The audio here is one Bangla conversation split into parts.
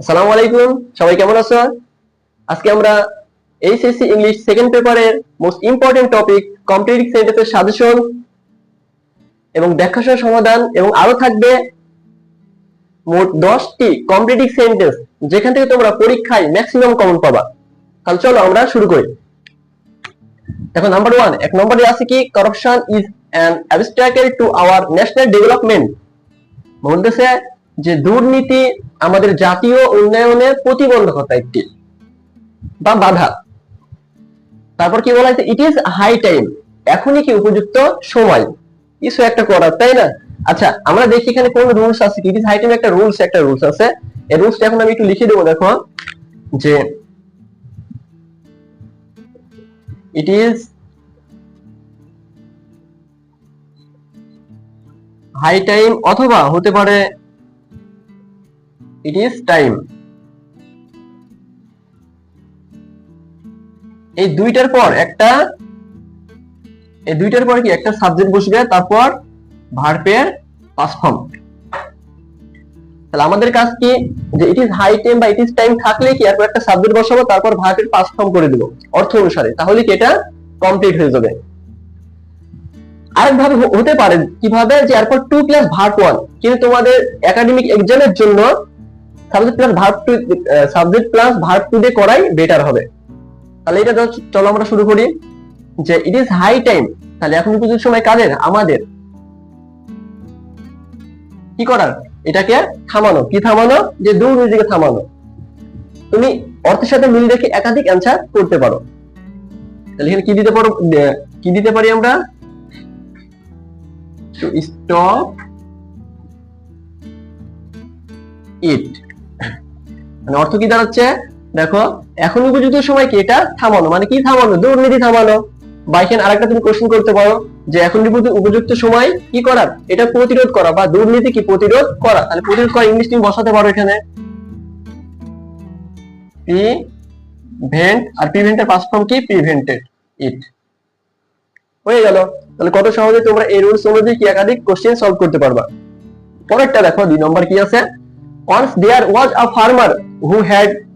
আসসালামু আলাইকুম, সবাই কেমন আছো? আজকে আমরা এইচএসসি ইংলিশ সেকেন্ড পেপারের মোস্ট ইম্পর্টেন্ট টপিক কম্পিটিটিভ সেন্টেন্সের সাজেশন এবং সহ সমাধান এবং আরও থাকবে মোট দশটি কম্পিটিটিভ সেন্টেন্স যেখান থেকে তোমরা পরীক্ষায় ম্যাক্সিমাম কমন পাবা। তাহলে চলো আমরা শুরু করি। দেখো নাম্বার ওয়ান এক নম্বরে আছে কি corruption is an obstacle to our national development বলতেছে যে দুর্নীতি আমাদের জাতীয় উন্নয়নের প্রতিবন্ধকতা একটি বা বাধা। তারপর কি বলা ইট ইজ হাই টাইম এখনই কি উপযুক্ত সময়? কিছু একটা করার, তাই না? আচ্ছা আমরা দেখি এখানে কোন রুলস আছে ইট ইজ হাই টাইম একটা রুলস একটা রুলস আছে। এই রুলসটা এখন আমি একটু লিখে দেবো, দেখো, যে ইট ইজ হাই টাইম অথবা হতে পারে ইট ইজ টাইম এই দুইটার পর একটা, এই দুইটার পর কি একটা সাবজেক্ট বসবে, তারপর ভার্বের পাস ফর্ম তাহলে আমাদের কাজ কি? যে ইট ইজ হাই টাইম বা ইট ইজ টাইম থাকলে কি এরপর একটা সাবজেক্ট বসাবো, তারপর ভার্বের পাস ফর্ম করে দিব, অর্থ অনুসারে। তাহলে কি এটা কমপ্লিট হয়ে যাবে। আরেকভাবে হতে পারে কীভাবে? যে এরপর টু প্লাস ভার্ব ওয়ান কিন্তু তোমাদের একাডেমিক এক্সামের জন্য subject plus verb two subject plus verb two দিয়ে করাই বেটার হবে। তাহলে এটা চলো আমরা শুরু করি যে ইট ইজ হাই টাইম তাহলে এখন সময় কাদের আমাদের। কি করার? এটাকে থামানো। কি থামানো? যে থামানো। তুমি অর্থের সাথে মিল রেখে একাধিক অ্যান্সার করতে পারো। তাহলে এখানে কি দিতে পারো? কি দিতে পারি আমরা? স্টপ ইট মানে অর্থ কি দাঁড়াচ্ছে? দেখো, এখন উপযুক্ত সময় কি এটা? থামানো। মানে কি থামানো? দুর্নীতি থামানো। বা এখানে আরেকটা তুমি কোশ্চেন করতে পারো, যে এখন উপযুক্ত- সময় কি করার? এটা প্রতিরোধ করা বা দুর্নীতি কি প্রতিরোধ করা? তাহলে প্রতিরোধ করা ইংলিশ তুমি বসাতে পারো এখানে। প্রিভেন্ট আর প্রিভেন্টের পাস ফর্ম কি? প্রিভেন্টেড ইট হয়ে গেল। তাহলে কত সহজে তোমরা এই রুলস অনুযায়ী কি একাধিক কোশ্চেন সলভ করতে পারবা। পরেরটা দেখো, দুই নম্বর কি আছে? Once there was a farmer who had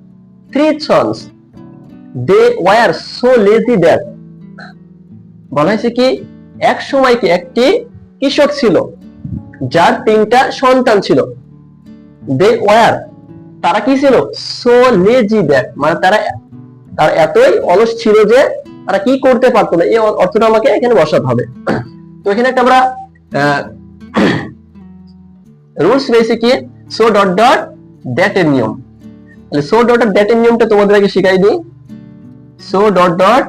three sons, they were so lazy that বলা হয়েছে কি, এক সময় কি একটি কৃষক ছিল, যার তিনটা সন্তান ছিল। দে ওয়ার তারা কি ছিল? সো লেজি দ্যাট মানে তারা তারা এতই অলস ছিল যে তারা কি করতে পারতো না। এই অর্থটা আমাকে এখানে বসাতে হবে। তো এখানে একটা আমরা রুলস রয়েছে কি সো ডট ডট দ্যাট এর নিয়ম। তাহলে সো ডট ডট দ্যাট এর নিয়মটা তোমাদের আগে শিখাই দিই। সো ডট ডট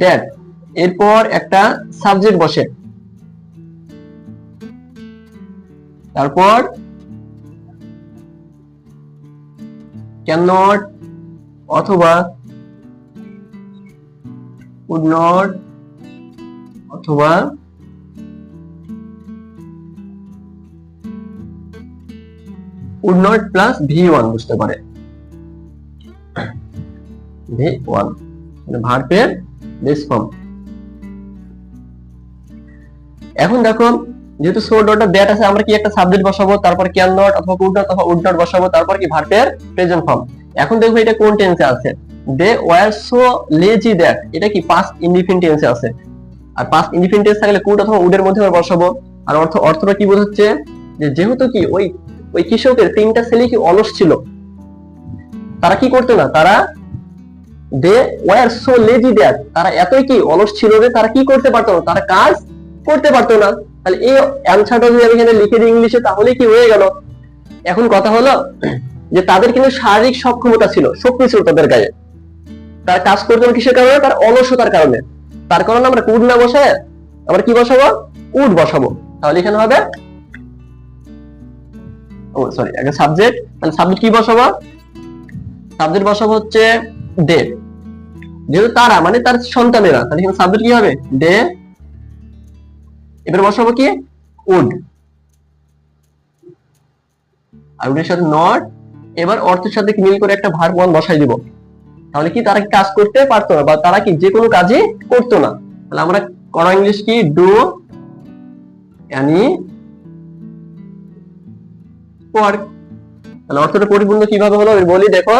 দ্যাট এরপর একটা সাবজেক্ট বসে। তারপর ক্যান নট অথবা উড নট অথবা নট প্লাস ভি ওয়ান বুঝতে পারে। ভি ওয়ান মানে এখন দেখো, যেহেতু সো ডট দ্যাট আছে, আমরা কি একটা সাবজেক্ট বসাবো, তারপর ক্যান নট অথবা কুড নট অথবা উড নট বসাবো, তারপর কি প্রেজেন্ট ফর্ম এখন এটা কোন টেন্সে আছে? They were so lazy that এটা কি পাস্ট টেন্সে আছে? আর পাস্ট ইনডিফিনিট টেন্স থাকলে কুড অথবা উডের মধ্যে বসাবো। আর অর্থ, অর্থটা কি বোঝাচ্ছে? যে যেহেতু কি ওই ওই কৃষকের তিনটা ছেলে কি অলস ছিল? তারা কি করতো না? তারা they were so lazy that তারা এতই কি অলস ছিল যে তারা কি করতে পারতো না? তারা কাজ করতে পারতো না। তাহলে এই অ্যান্সারটা যদি আমি এখানে লিখে দিই ইংলিশে তাহলে কি হয়ে গেল? এখন কথা হলো যে তাদের কিন্তু শারীরিক সক্ষমতা ছিল, শক্তি ছিল তাদের গায়ে। তার কাজ করতে হবে কিসের কারণে? তার অলসতার কারণে। তার কারণে আমরা উড না বসায় আমরা কি বসাবো? উড বসাবো। তাহলে এখানে হবে ও সরি একটা সাবজেক্ট তাহলে সাবজেক্ট কি বসাবো? সাবজেক্ট বসাবো হচ্ছে দে যেহেতু তারা মানে তার সন্তানেরা, তাহলে এখানে সাবজেক্ট কি হবে? দে এবার বসাবো কি? উড আর উডের সাথে নট এবার অর্থের সাথে মিল করে একটা ভার্ব ওয়ান বসাই দিব। তাহলে কি তারা কাজ করতে পারতো না, বা তারা কি যে কোনো কাজই করতো না? তাহলে আমরা করা ইংলিশ কি? ডু ওয়ার্ক তাহলে অর্থটা পরিপূর্ণ কীভাবে হলো? আমি বলি, দেখো,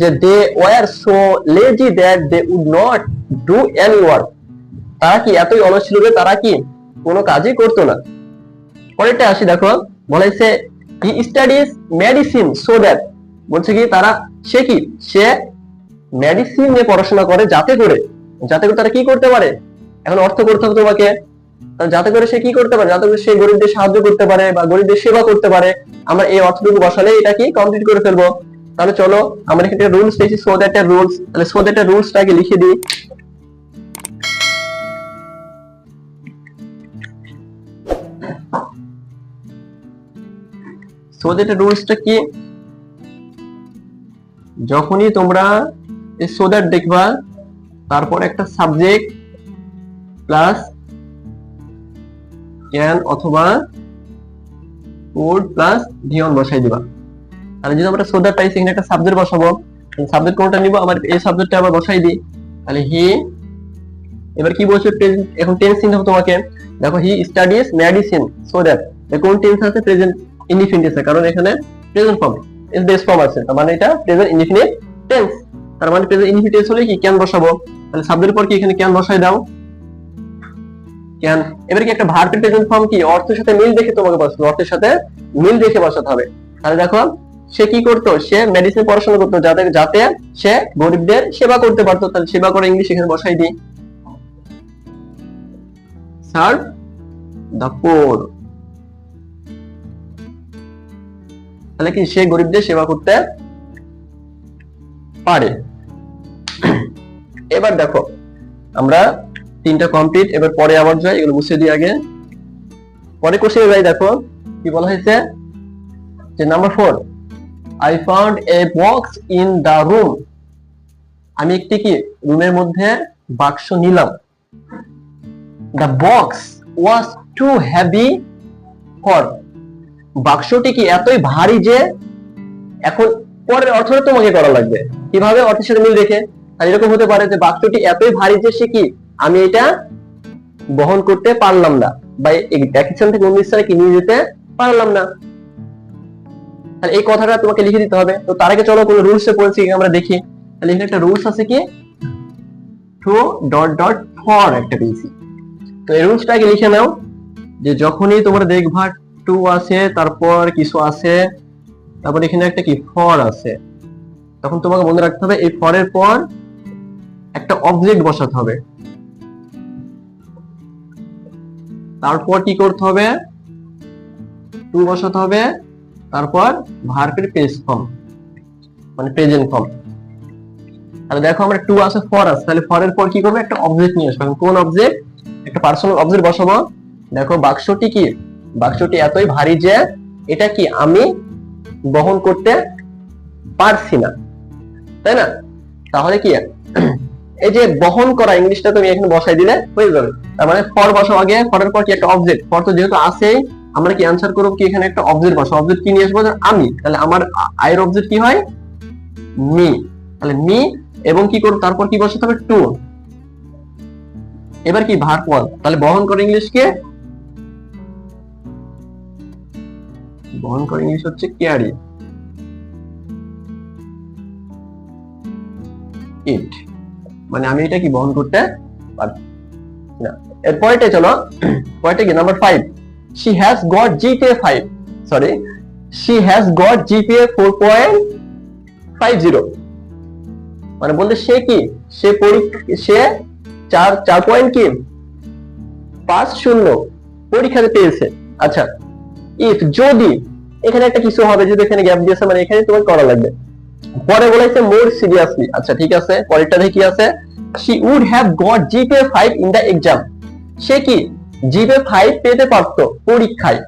যে they were so lazy that they would not do any work তারা কি এতই অলস ছিল যে তারা কি কোনো কাজই করতো না? পরেরটা আসি, দেখো, বলেছে he studies medicine so that বলছে কি, তারা, সে কি, সে মেডিসিন নিয়ে পড়াশোনা করে যাতে করে যাতে করে তারা কি করতে পারে? এখন অর্থ করতে হবে তোমাকে। যাতে করে সে কি করতে পারে, যাতে করে সে গরিবদের সাহায্য করতে পারে বা গরিবদের সেবা করতে পারে, আমরা এই অর্থটুকু বসালে এটা কি কমপ্লিট করে ফেলব। তাহলে চলো, আমরা এখানে রুলস পেয়েছি সো দ্যাট রুলস তাহলে সো দ্যাট রুলসটাকে লিখে দিই। সো দ্যাট রুলসটা কি? যখনই তোমরা সো দ্যাট দেখবা, তারপর একটা সাবজেক্ট প্লাস ক্যান অথবা কোড প্লাস ভিয়ন বসাই দিবা। তাহলে যদি আমরা সো দ্যাট পাইছি এখানে একটা সাবজেক্ট বসাবো। সাবজেক্ট কোনটা নিব? আমার এই সাবজেক্টটা আবার বসাই দিই। তাহলে হি এবার কি বলছে? এখন টেন্স হবে তোমাকে। দেখো he studies medicine so that কোন টেন্স আছে? প্রেজেন্ট ইনডিফিনিট আছে। কারণ এখানে প্রেজেন্ট ফর্ম বেস ফর্ম আছে। তার মানে এটা প্রেজেন্ট ইনডিফিনিট টেন্স তার মানে প্রেজেন্ট ইনডিফিনিট হলে কি ক্যান বসাবো? তাহলে সাবজেক্টের পর কি এখানে ক্যান বসাই দাও? ক্যান এবার কি একটা ভার্বের প্রেজেন্ট ফর্ম কি? অর্থের সাথে মিল দেখে তোমাকে বসাতে অর্থের সাথে মিল দেখে বসাতে হবে। তাহলে দেখো, সে কি করতো? সে মেডিসিন পড়াশোনা করতো যাতে যাতে সে গরিবদের সেবা করতে পারতো। তাহলে সেবা করে ইংলিশ এখানে বসাই দিই। সার্ভ দ্য পোর তাহলে কি সে গরিবদের সেবা করতে পারে? এবার দেখো, আমরা তিনটা কমপ্লিট এবার পরে আবার যাই, এগুলো মুছে দিই আগে। পরে কোশ্চেনে যাই, দেখো, কি বলা হয়েছে? যে number four I found a box in the room আমি একটি কি? রুমের মধ্যে বাক্স নিলাম। The box was too heavy for বাক্সটি কি এতই ভারী যে এখন পরের অর্থটা তোমাকে করা লাগবে। কীভাবে? অর্থের সাথে মিল রেখে। আর এরকম হতে পারে যে বাক্সটি এতই ভারী যে সে কি আমি এটা বহন করতে পারলাম না বা এই এক স্থান থেকে অন্য স্থানে নিয়ে যেতে পারলাম না। তাহলে এই কথাটা তোমাকে লিখে দিতে হবে। তো তার আগে চলো কোনো রুলস পড়েছি আমরা দেখি। তাহলে এখানে একটা রুলস আছে কি? টু ডট ডট ফর একটা পেয়েছি। তো এই রুলসটাকে লিখে নাও, যে যখনই তোমরা দেখবা টু আছে তারপর কিছু আছে তারপর এখানে একটা কি ফর আছে তখন তোমাকে মনে রাখতে হবে এই ফরের পর একটা অবজেক্ট বসাতে হবে। তারপর কি করতে হবে? টু বসাতে হবে। তারপর ভার্বের পেজ ফর্ম মানে প্রেজেন্ট ফর্ম তাহলে দেখো আমরা টু আছে ফর আছে। তাহলে ফরের পর কি করবে? একটা অবজেক্ট নিয়ে আসবে। কোন অবজেক্ট একটা পার্সোনাল অবজেক্ট বসাবো। দেখো বাক্সটি কি? বাক্সটি এতই ভারী যে এটা কি আমি বহন করতে পারছি না। তাই না? তাহলে কি? এই যে বহন করা ইংলিশটা তুমি এখানে বসাই দিলে হয়ে যাবে। তার মানে ফর বসাও আগে ফরের পর কি একটা অবজেক্ট ফর তো যেহেতু আছেই আমরা কি অ্যান্সার করব কি এখানে একটা অবজেক্ট বসাও অবজেক্ট কি নিয়ে আসব? আমি। তাহলে আমার আয়ের অবজেক্ট কি হয়? মি তাহলে মি এবং কি করব? তারপর কি বসাতে হবে? টু এবার কি ভার ওয়ান তাহলে বহন করে ইংলিশ কে? বহন করে ইংলিশ হচ্ছে ক্যারি ইট মানে আমি এটা কি বহন করতে পারছি না, এর পরেরটা চলো, পরেরটা কি? Number five she has got GPA five sorry she has got GPA four point five zero মানে বলতে সে কি? সে পরীক্ষা সে চার চার পয়েন্ট কি? পাঁচ শূন্য পরীক্ষাতে পেয়েছে। আচ্ছা ইফ যদি এখানে একটা কিছু হবে, যদি এখানে গ্যাপ দিয়েছে মানে এখানে তোমার করা লাগবে। পরে বলেছে মোর সিরিয়াসলি আচ্ছা ঠিক আছে, পরেরটা দেখি আছে? She would have got GPA five in the exam সে কি জিপিএ ফাইভ পেতে পারতো পরীক্ষায়?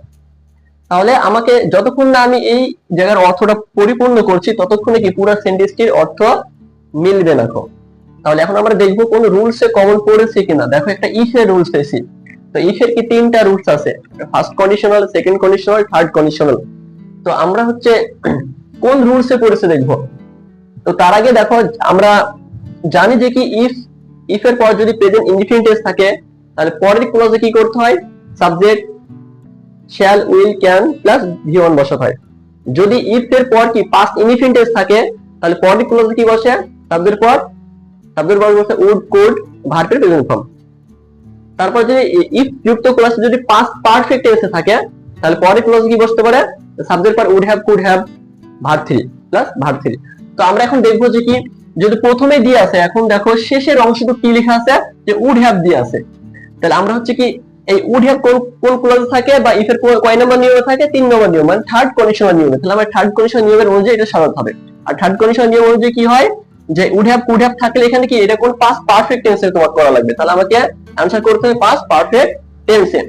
তাহলে আমাকে যতক্ষণ না আমি এই জায়গার অর্থটা পরিপূর্ণ করছি, ততক্ষণে কি পুরো সেন্টেন্সটির অর্থ মিলবে না কো তাহলে এখন আমরা দেখব কোন রুলস কমন পড়েছে কিনা। দেখো একটা ইফ এর রুলস পেয়েছি তো ইফ এর কি তিনটা রুলস আছে? First conditional second conditional third conditional তো আমরা হচ্ছে কোন রুলস পড়েছে দেখব? তো তার আগে দেখো, আমরা জানি যে কি ইফ ইফ এর পর যদি প্রেজেন্ট ইনডিফিনিট থাকে, তাহলে পরের ক্লজে কি করতে হয়? Subject shall will can plus V one বসাতে হয়। যদি ইফ এর পর কি পাস্ট ইনফিনিটিভ থাকে, তাহলে পরের ক্লোজে কি বসে? সাবজেক্টের পর সাবজেক্ট পর বসে উড কোড ভার্বের প্রেজেন্ট ফর্ম তারপর যদি ইফ যুক্ত ক্লাসে যদি পাস্ট পারফেক্ট টেন্সে থাকে, তাহলে পরের ক্লোজে কি বসতে পারে? সাবজেক্ট পর would have could have verb three plus verb three তো আমরা এখন দেখব যে কি যদি প্রথমে দিয়ে আছে, এখন দেখো শেষের অংশটুকু কি লেখা আছে? যে উড হ্যাভ দিয়ে আছে। তাহলে আমরা হচ্ছে কি, এই উড হ্যাভ কোন কোন থাকে বা ইফ এর কয় নম্বর নিয়মে থাকে? তিন নম্বর নিয়ম মানে থার্ড কন্ডিশনাল নিয়মে। তাহলে আমার থার্ড কন্ডিশনাল নিয়মের অনুযায়ী এটা সাজাতে হবে। আর থার্ড কন্ডিশনাল নিয়ম অনুযায়ী কি হয়? যে উড হ্যাভ কুড হ্যাভ থাকলে এখানে কি, এটা কোন পাস্ট পারফেক্ট টেন্সে তোমার করা লাগবে। তাহলে আমাকে অ্যানসার করতে হবে পাস্ট পারফেক্ট টেন্সে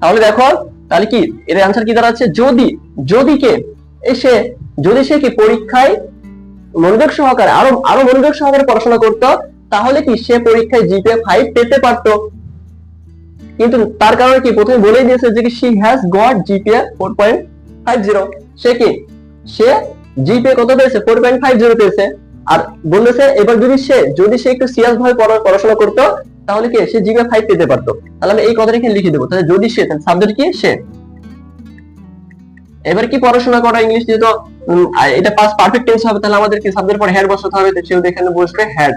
তাহলে দেখো, তাহলে কি, এর অ্যানসার কি দাঁড়াচ্ছে? যদি যদি কে এসে যদি সে কি পরীক্ষায় মনোযোগ সহকারে, আরও আরও মনোযোগ সহকারে পড়াশোনা করতো, তাহলে কি সে পরীক্ষায় জিপিএ ফাইভ পেতে পারতো? কিন্তু তার কারণে কি প্রথমে বলেই দিয়েছে যে she has got GPA four point five zero সে কি? সে জিপিএ কত পেয়েছে? ফোর পয়েন্ট ফাইভ জিরো পেয়েছে। আর বলেছে এবার যদি সে যদি সে একটু সিরিয়াস ভাবে পড়াশোনা করতো, তাহলে কি সে জিপিএ ফাইভ পেতে পারতো। তাহলে আমি এই কথাটা লিখে দেবো। তাহলে যদি সে সাবজেক্ট কি? সে। এবার কি পড়াশোনা করা ইংলিশ যেহেতু এটা পাস পারফেক্ট টেন্স হবে, তাহলে আমাদের কি সাবজেক্ট পর হ্যাড বসাতে হবে? সেও এখানে বসবে হ্যাড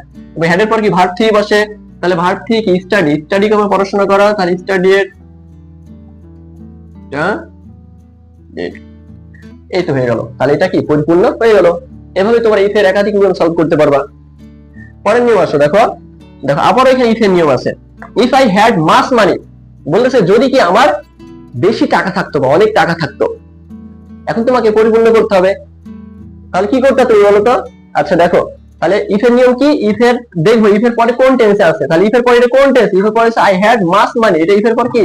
হ্যাডের পর কি ভার্ব থ্রি বসে? তাহলে ভার্ব থ্রি কি? স্টাডি স্টাডি কে আমার পড়াশোনা করা তাহলে স্টাডি এর হ্যাঁ? এই তো হয়ে গেল। তাহলে এটা কি? পরিপূর্ণ হয়ে গেল। এভাবে তোমার ইফের একাধিক নিয়ম সলভ করতে পারবা। পরের নিয়ম আসো, দেখো। দেখো, আবার এখানে ইফের নিয়ম আছে। If I had much money বলতেছে যদি কি আমার বেশি টাকা থাকতো বা অনেক টাকা থাকতো এখন তোমাকে পরিপূর্ণ করতে হবে। তাহলে কি করতে তুমি বলো তো? আচ্ছা দেখো। তাহলে ইফের নিয়ম কি? ইফের দেখব ইফের পরে কোন টেন্সে আছে? তাহলে ইফের পরে এটা কোন টেন্স ইফের পরে আই হ্যাড মাস মানে এটা ইফের পর কি?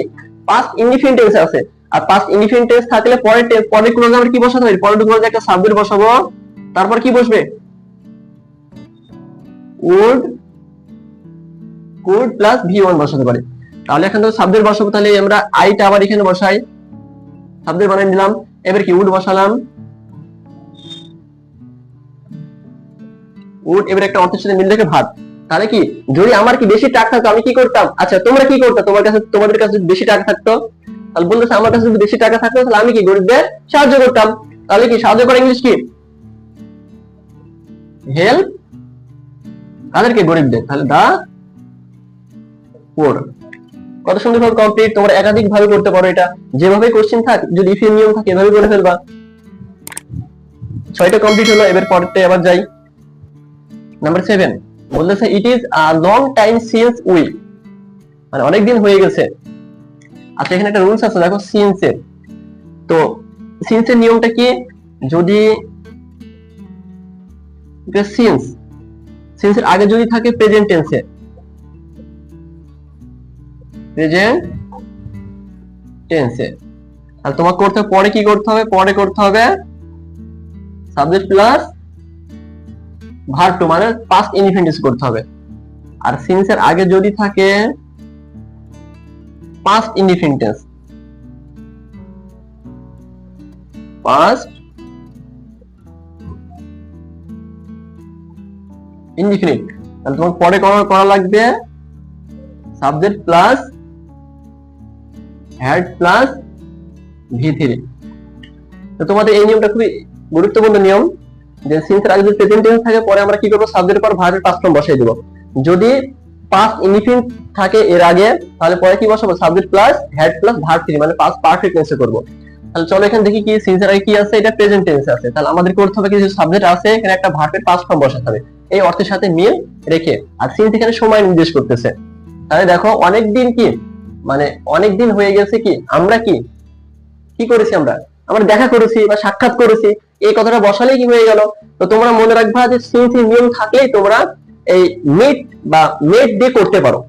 পাস্ট ইনডিফিনিট টেন্সে আছে। আর পাস্ট ইনডিফিনিট টেন্স থাকলে পরে পরে ক্লোজে আমরা কি বসাতে হবে পরের ক্লোজে একটা সাবজেক্ট বসাবো। তারপর কি বসবে? Would could plus V one বসাতে পারি। তাহলে এখন তো সাবজেক্ট বসাবো, তাহলে আমরা আইটা আবার এখানে বসাই। সাবজেক্ট বানিয়ে দিলাম এবার কি উড বসালাম? উড এবার একটা অর্থের সাথে মিল রেখে ভাত। তাহলে কি, যদি আমার কি বেশি টাকা থাকতো, আমি কি করতাম? আচ্ছা তোমরা কি করতে? তোমার কাছে তোমাদের কাছে বেশি টাকা থাকতো, তাহলে বলতেছে, আমার কাছে যদি বেশি টাকা থাকতো, তাহলে আমি কি গরিবদের সাহায্য করতাম? তাহলে কি সাহায্য করা ইংলিশ কি? হেল্প? তাদেরকে গরিবদের। তাহলে দা, পোর। কত সুন্দর ভাবে কমপ্লিট তোমরা একাধিক ভাবে করতে পারো এটা। যেভাবে কোশ্চেন থাক, যদি ইফের নিয়ম থাকে এভাবে করে ফেলবা। ছয়টা কমপ্লিট হলো, এবার পরেরটা আবার যাই। নাম্বার সেভেন বলতেছে it is a long time since we মানে অনেকদিন হয়ে গেছে। আচ্ছা এখানে একটা রুলস আছে, দেখো সিন্স এর। তো সিন্স এর নিয়মটা কি? যদি সিন্স সিন্স এর আগে যদি থাকে প্রেজেন্ট টেন্সে প্রেজেন্ট টেন্সে আর তোমাকে করতে হবে, পরে কি করতে হবে? পরে করতে হবে সাবজেক্ট প্লাস ভার্ব টু মানে পাস্ট ইনফিনিটিভ করতে হবে। আর সিন্স এর আগে যদি থাকে পাস্ট ইনডিফিনিটেন্স পাস্ট ইনডিফিনিট তাহলে তোমার পরে করা লাগবে subject plus had plus V three. তো তোমাদের এই নিয়মটা খুবই গুরুত্বপূর্ণ নিয়ম যে সিন্সের আগে যদি প্রেজেন্ট টেন্স থাকে, পরে আমরা কি করব? সাবজেক্টের পর ভার্বের পাস্ট ফর্ম বসাই দেবো। যদি পাস্ট ইনডিফিনিট থাকে এর আগে, তাহলে পরে কি বসাবো? Subject plus had plus verb three মানে পাস্ট পারফেক্ট টেন্সে করব। তাহলে চলো এখানে দেখি কি সিন্সের আগে কি আছে? এটা প্রেজেন্ট টেন্সে আছে। তাহলে আমাদের করতে হবে? কিছু সাবজেক্ট আছে, এখানে একটা ভার্বের পাস্ট ফর্ম বসাতে হবে। এই অর্থের সাথে মিল রেখে। আর সিন্স এখানে সময় নির্দেশ করতেছে। তাহলে দেখো, অনেকদিন কি মানে অনেক দিন হয়ে গেছে কি, আমরা কি? কি করেছি আমরা? আমরা দেখা করেছি বা সাক্ষাৎ করেছি। এই কথাটা বসালেই কি হয়ে গেল? তো তোমরা মনে রাখবা যে সিন্সি নিয়ম থাকলেই তোমরা এই মিট বা মেট দিয়ে করতে পারো।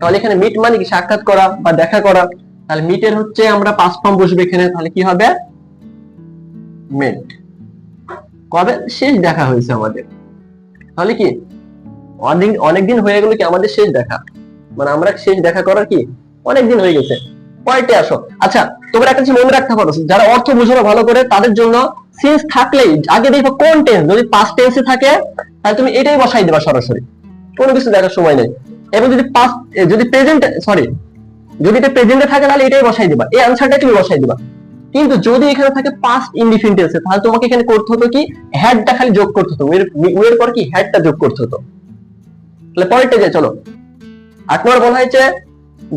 তাহলে এখানে মিট মানে কি? সাক্ষাৎ করা বা দেখা করা। তাহলে মিটের হচ্ছে আমরা পাঁচ ফর্ম বসবে এখানে। তাহলে কি হবে? মেট কবে? শেষ দেখা হয়েছে আমাদের। তাহলে কি? অনেক, অনেকদিন হয়ে গেল কি? আমাদের শেষ দেখা। মানে আমরা শেষ দেখা করার কি? অনেকদিন হয়ে গেছে। পয়েন্টে আসো। আচ্ছা তোমরা একটা জিনিস মনে রাখতে পারো, যারা অর্থ বুঝো না ভালো করে, তাদের জন্য সিন্স থাকলেই, আগে দেখো কোন টেন্স যদি পাস্ট টেন্সে থাকে, তাহলে তুমি এটাই বসাই দেবা সরাসরি। কোনো কিছু দেখার সময় নেই। এবং যদি পাস্ট যদি প্রেজেন্ট সরি যদি এটা প্রেজেন্টে থাকে, তাহলে এটাই বসাই দিবা। এই আনসারটা তুমি বসাই দিবা। কিন্তু যদি এখানে থাকে পাস্ট ইনডিফিনিটেন্স তাহলে তোমাকে এখানে করতে হতো কি? হ্যাডটা খালি যোগ করতে হতো এর পর কি হ্যাডটা যোগ করতে হতো তাহলে পরেরটা যায় চলো। আট নম্বর বলা হয়েছে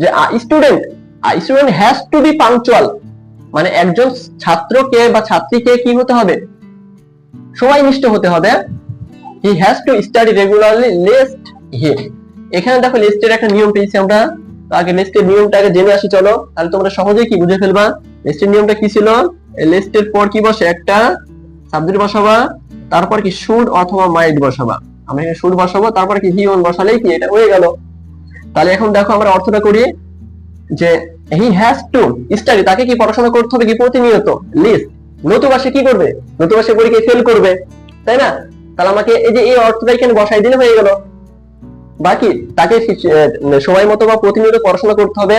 যে student student has to be punctual মানে একজন ছাত্রকে বা ছাত্রীকে কি হতে হবে? সময়নিষ্ঠ হতে হবে। He has to study regularly lest he এখানে দেখো লিস্টের একটা নিয়ম পেয়েছি আমরা। তো আগে লিস্টের নিয়মটা আগে জেনে আসি, চলো। তাহলে তোমরা সহজেই কি বুঝে ফেলবা? লিস্টের নিয়মটা কি ছিল? লিস্টের পর কি বসে? একটা সাবজেক্ট বসাবা, তারপর কি শুড অথবা মাইট বসাবা। আমরা শুড বসাবো, তারপর কি হি ওন বসালেই কি এটা হয়ে গেল। তাহলে এখন দেখো আমরা অর্থটা করি যে হি হ্যাজ টু স্টাডি তাকে কি পড়াশোনা করতে হবে কি প্রতিনিয়ত? লিস্ট নতুবা সে কি করবে? নতুবা সে পরীক্ষায় ফেল করবে, তাই না? তাহলে আমাকে এই যে এই অর্থটা এখানে বসাই দিলে হয়ে গেল। বাকি, তাকে সময় মতো বা প্রতিনিয়ত পড়াশোনা করতে হবে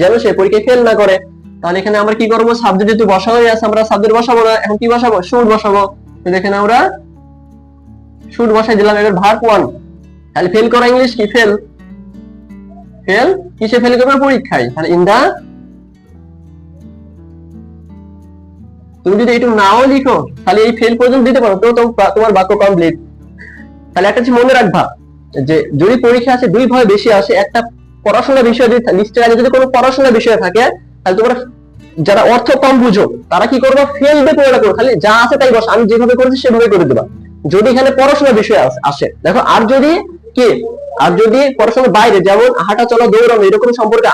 যেন সে পরীক্ষায় ফেল না করে। তাহলে এখানে আমরা কি করব? সাবজেক্ট যেহেতু বসা হয়ে আছে, আমরা সাবজেক্ট বসাবো না। এখন কি বসাবো? শুট বসাবো। এখানে আমরা শুট বসাই দিলাম, এবার ভার্ব ওয়ান তাহলে ফেল করা ইংলিশ কি? ফেল ফেল কিসে ফেল করবে? পরীক্ষায়। তাহলে ইন দা তুমি যদি একটু নাও লিখো, তাহলে এই ফেল পর্যন্ত দিতে পারো। তো তোমার বাক্য কমপ্লিট তাহলে একটা জিনিস মনে রাখবা, যে যদি পরীক্ষা আছে দুই ভয় বেশি আসে, একটা পড়াশোনা বিষয় যদি লিস্টের আগে যদি কোনো পড়াশোনা বিষয় থাকে, তাহলে তোমরা যারা অর্থ কম বুঝো, তারা কি করবে? ফেল দিয়ে পড়া করো। খালি যা আছে তাই বস। আমি যেভাবে করেছি, সেভাবে করে দেবা। যদি এখানে পড়াশোনা বিষয় আসে দেখো, আর যদি কি? আর যদি পড়াশোনার বাইরে যেমন হাঁটা চলা, দৌড়ানো এরকম সম্পর্কে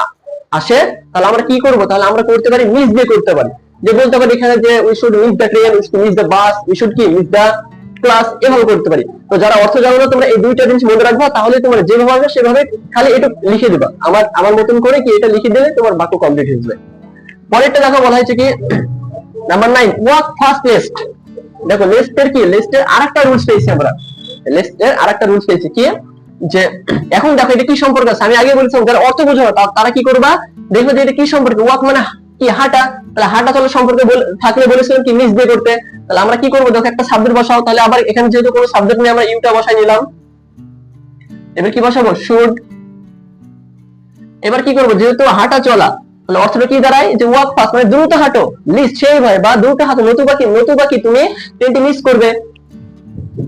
আসে, তাহলে আমরা কি করব? তাহলে আমরা করতে পারি মিস দিয়ে করতে পারি। যে বলতে পারি এখানে যে we should miss the train we should miss the bus we should কি? মিস দ্য ক্লাস এভাবে করতে পারি। তো যারা অর্থ জানো না, তোমরা এই দুইটা জিনিস মনে রাখবা, তাহলে তোমার যেভাবে হবে সেভাবে খালি এটা লিখে দিবা। আমার আমার মতন করে কি এটা লিখে দিলে তোমার বাক্য কমপ্লিট হয়ে যাবে। পরেরটা দেখো, বলা হয়েছে কি? Number nine walk first list দেখো লিস্টের কি? লিস্টের আরেকটা রুলস পেয়েছি আমরা। লিস্টের আরেকটা রুলস পেয়েছি। কি? যে, এখন দেখো এটা কি সম্পর্ক আছে? আমি আগে বলেছিলাম, যারা অর্থ বোঝো না, তারা কি করবা? দেখবে যে এটা কি সম্পর্ক? ওয়াক মানে কি? হাঁটা। তাহলে হাঁটা চলার সম্পর্কে থাকলে বলেছিলাম কি? মিস দিয়ে করতে। তাহলে আমরা কি করব? দেখো একটা সাবজেক্ট বসাও। তাহলে আবার এখানে যেহেতু কোনো সাবজেক্ট নেই, আমরা ইউটা বসাই নিলাম। এবার কি বসাবো? শুড এবার কি করব? যেহেতু হাঁটা চলা তাহলে অর্থটা কি দাঁড়ায়? যে ওয়াক ফাস্ট মানে দ্রুত হাঁটো। লিস্ট সেই ভাই বা দ্রুত হাঁটো, নতুবা কি নতুবা কি তুমি ট্রেনটি মিস করবে।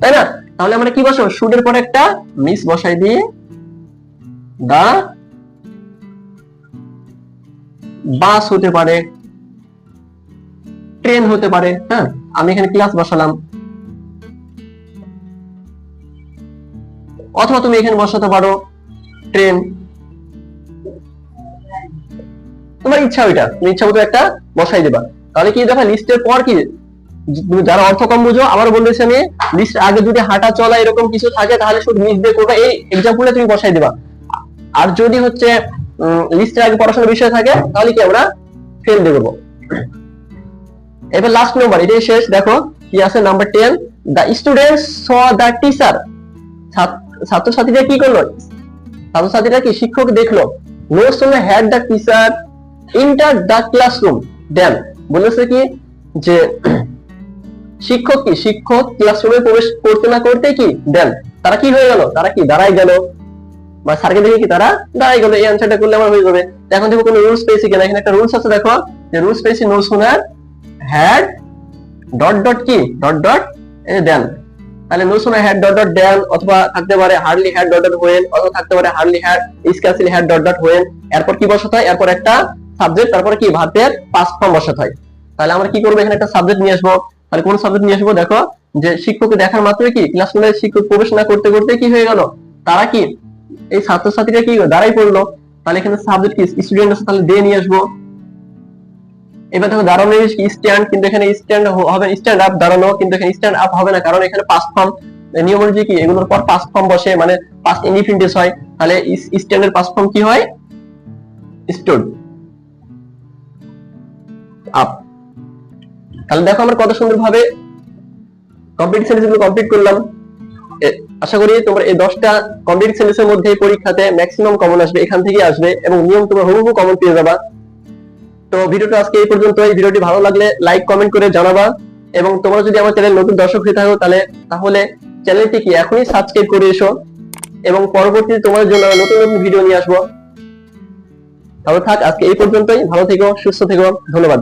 তাই না? তাহলে আমরা কি বসাবো? শুডের পরে একটা মিস বসাই দিয়ে দা বাস হতে পারে ট্রেন হতে পারে হ্যাঁ? আমি এখানে ক্লাস বসালাম। অথবা তুমি এখানে বসাতে পারো ট্রেন তোমার ইচ্ছা ওইটা, তুমি ইচ্ছা মতো একটা বসাই দেবা। তাহলে কি দেখা লিস্টের পর কি? যারা অর্থ কম বুঝো আবার বলেছি আমি লিস্ট আগে যদি হাঁটা, চলা এরকম কিছু থাকে, তাহলে শুধু মিস দিয়ে করবে, এই এক্সাম্পলে তুমি বসাই দেবা। আর যদি হচ্ছে লিস্টের আগে পড়াশোনার বিষয় থাকে, তাহলে কি আমরা ফেল দিয়ে দেবো এবার লাস্ট নাম্বার এটাই শেষ, দেখো, কি আছে? Number ten the students saw the teacher ছাত্রছাত্রীরা কি করল? ছাত্রছাত্রীরা কি? শিক্ষক দেখল। No sooner had the teacher enter the classroom then বলেছে কি? যে, শিক্ষক কি? শিক্ষক ক্লাসরুমে প্রবেশ করতে না করতে কি? দেন তারা কি হয়ে গেল? তারা কি দাঁড়াই গেল? বা স্যারকে দেখে কি তারা দাঁড়াই গেল? এই অ্যান্সারটা করলে আমার হয়ে যাবে। এখন দেখো কোনো রুলস পেয়েছি কিনা? এখানে একটা রুলস আছে, দেখো। যে রুলস পেয়েছি no sooner had dot dot কি? ডট ডট দেন তাহলে no sooner had dot dot then অথবা থাকতে পারে hardly had dot dot when অথবা থাকতে পারে hardly had scarcely had dot dot when এরপর কি বসাতে হয়? এরপর একটা সাবজেক্ট তারপরে কি ভাতের পাস্ট ফর্ম বসাতে হয়। তাহলে আমরা কি করব, এখানে একটা সাবজেক্ট নিয়ে আসব। তাহলে কোন সাবজেক্ট নিয়ে আসব, দেখো, যে শিক্ষককে দেখার মাত্রই কি ক্লাসরুমে শিক্ষক প্রবেশ না করতে করতে কি হয়ে গেল? তারা কি, এই ছাত্রছাত্রীরা কি দাঁড়াই পড়ল? তাহলে এখানে সাবজেক্ট কি স্টুডেন্ট আছে, তাহলে ডে নিয়ে আসব। এবার দেখো, দাঁড়ানো কি স্ট্যান্ড কিন্তু এখানে স্ট্যান্ড হবে স্ট্যান্ড আপ দাঁড়ানো, কিন্তু এখানে স্ট্যান্ড আপ হবে না, কারণ এখানে পাস্ট ফর্ম নিয়ম অনুযায়ী কি, এগুলোর পর পাস্ট ফর্ম বসে মানে পাস্ট ইনডিফিনিটিভ হয়। তাহলে স্ট্যান্ডের পাস্ট ফর্ম কি হয়? স্টুড আপ তাহলে দেখো আমরা কত সুন্দর ভাবে কমপ্লিট সেন্টেন্সগুলো কমপ্লিট করলাম। আশা করি তোমার এই দশটা কমপ্লিট সেন্টেন্সের মধ্যে পরীক্ষাতে ম্যাক্সিমাম কমন আসবে, এখান থেকে আসবে এবং নিয়ম তোমার হুবহু কমন পেয়ে যাবা। তো ভিডিওটা আজকে এই পর্যন্ত এই ভিডিওটি ভালো লাগলে লাইক কমেন্ট করে জানাবা। এবং তোমরা যদি আমার চ্যানেল নতুন দর্শক হয়ে থাকো, তাহলে তাহলে চ্যানেলটি কি এখনই সাবস্ক্রাইব করে এসো এবং পরবর্তীতে তোমার জন্য নতুন নতুন ভিডিও নিয়ে আসব। তাহলে থাক, আজকে এই পর্যন্তই। ভালো থেকো, সুস্থ থেকো। ধন্যবাদ।